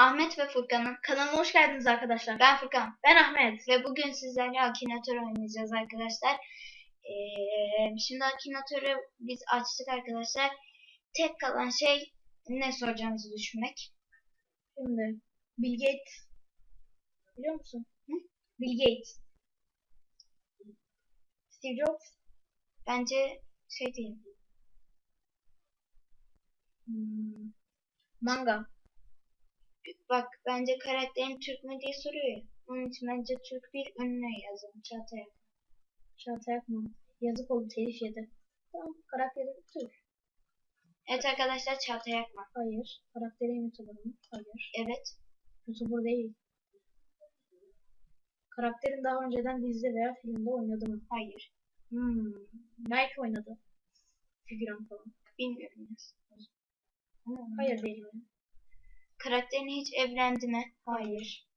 Ahmet ve Furkan'ın Kanalıma hoş geldiniz arkadaşlar. ben Furkan Ben Ahmet. ve bugün sizlerle Akinator oynayacağız arkadaşlar. Ee, şimdi Akinator'u biz açtık arkadaşlar. Tek kalan şey ne soracağımızı düşünmek. Şimdi Bill Gates. Biliyor musun? Hı? Bill Gates. Steve Jobs. Bence şey değil. Hmm. Manga. Bak bence karakterin Türk mü diye soruyor ya. Onun için bence Türk bir önüne yazalım Çağatay. Çağatay Akman. Yazık oldu telif yedi. Tamam karakteri Türk. Evet arkadaşlar Çağatay Akman. Hayır. Karakteri YouTuber mı? Hayır. Evet. YouTuber değil. Karakterin daha önceden dizide veya filmde oynadı mı? Hayır. Hmm. Belki oynadı. Figüran falan. Bilmiyorum. Hayır değil mi? Karakterin hiç evlendi mi? Hayır.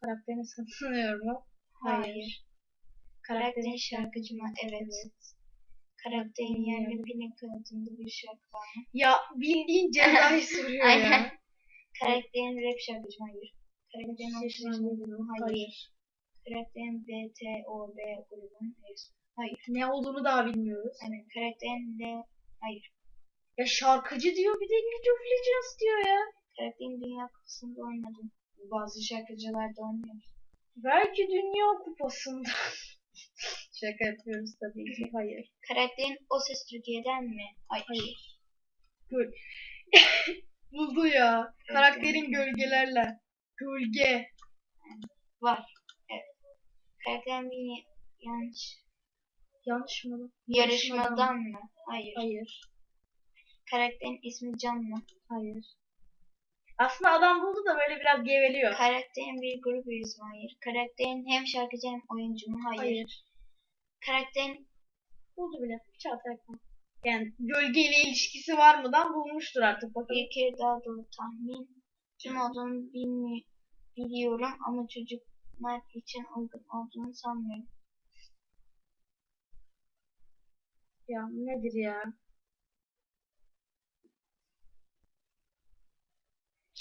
Karakterini sanıyorum mu? Hayır. Karakterin şarkıcı mı? Evet. Karakterin yerli Pink adında bir şarkı var mı? Ya bildiğin cezayı soruyor Aynen. ya. Karakterin rap şarkıcı mı? Hayır. Karakterin değil mi? Hayır. Hayır. Karakterin BTOB grubun üyesi. Hayır. Ne olduğunu daha bilmiyoruz. Yani karakterin L... Hayır. Ya şarkıcı diyor bir de Legends diyor ya. Karakterin Dünya Kupası'nda oynadım. Bazı şarkıcılar da oynuyor. Belki Dünya Kupası'nda. Şaka yapıyoruz tabii ki. Hayır. Karakterin O Ses Türkiye'den mi? Hayır. Hayır. Göl. Buldu ya. Karakterin gölgelerle. Gölge. Var. Evet. Karakterin bir yanlış. Yanlış mı? lan? Yarışmadan mı? Hayır. Hayır. Karakterin ismi Can mı? Hayır. Aslında adam buldu da böyle biraz geveliyor. Karakterin bir üyesi mi? Hayır. Karakterin hem şarkıcı hem oyuncu mu? Hayır. Hayır. Karakterin Buldu bile. Çağatay Akman. Yani gölgeyle ilişkisi var mıdan bulmuştur artık bakalım. bir kere daha doğru tahmin kim olduğunu bilmi biliyorum ama çocuklar için uygun olduğunu sanmıyorum. Ya nedir ya?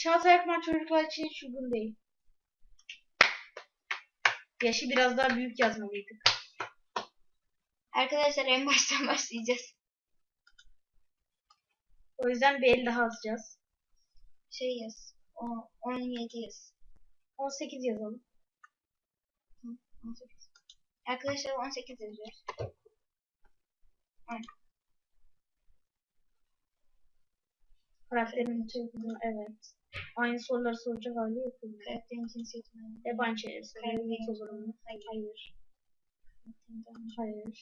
Çağatay Akman çocuklar için hiç uygun değil. Yaşı biraz daha büyük yazmalıydık. Arkadaşlar en baştan başlayacağız. O yüzden bir el daha atacağız. Şey yaz. O, 17 yaz. 18 yazalım. 18. Arkadaşlar 18 yazıyoruz. Karakterin çocuğunu evet. Aynı soruları soracak hali yok. Karakterin cinsiyeti mi? Hep aynı soruyor. Karakterin mu? Hayır. Hayır. Hayır.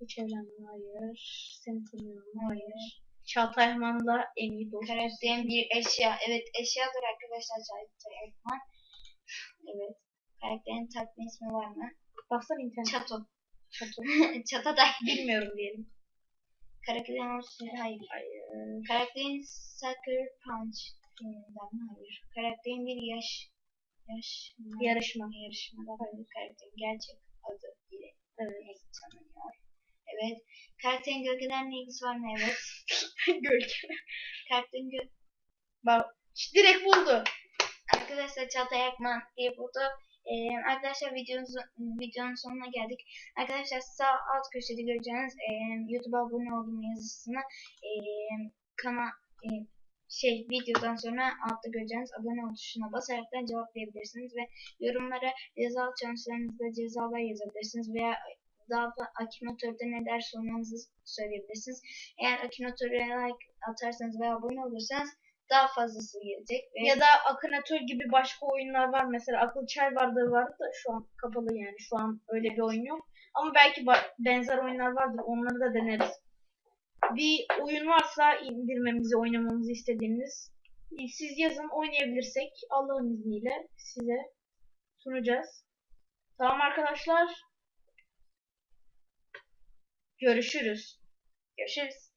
Hiç evlenme. Hayır. Seni tanıyorum. Hayır. Çağatay Akman'la en iyi dost. Karakterin bir eşya. Evet eşyadır arkadaşlar Çağatay Erkman. Evet. Karakterin takma ismi var mı? Baksana internet. Çato. Çatı. Çataday. Bilmiyorum diyelim. Karakterin olsun. Hayır. Hayır. Karakterin Sucker Punch filminden mi? Hayır. Karakterin bir yaş yaş Yarışma. yarışmada hayır. Karakterin gerçek adı ile Evet. tanınıyor. Evet. Karakterin gölgelerle ilgisi var mı? Evet. Gölge. Karakterin gö Bak. Direkt buldu. Arkadaşlar Çağatay Akman diye buldu. Ee, arkadaşlar videonun, videonun sonuna geldik. Arkadaşlar sağ alt köşede göreceğiniz e, YouTube'a abone olduğum yazısını e, kana e, şey videodan sonra altta göreceğiniz abone ol tuşuna basaraktan cevaplayabilirsiniz ve yorumlara cezalı challenge'larınızda cezalar yazabilirsiniz veya daha Akinator'da ne ders sormanızı söyleyebilirsiniz. Eğer Akinator'a like atarsanız ve abone olursanız daha fazlası gelecek. Ve Ya da Akınatör gibi başka oyunlar var. Mesela Akıl Çay Bardağı vardı da şu an kapalı yani. Şu an öyle bir oyun yok. Ama belki benzer oyunlar vardır. Onları da deneriz. Bir oyun varsa indirmemizi, oynamamızı istediğiniz siz yazın oynayabilirsek Allah'ın izniyle size sunacağız. Tamam arkadaşlar. Görüşürüz. görüşürüz.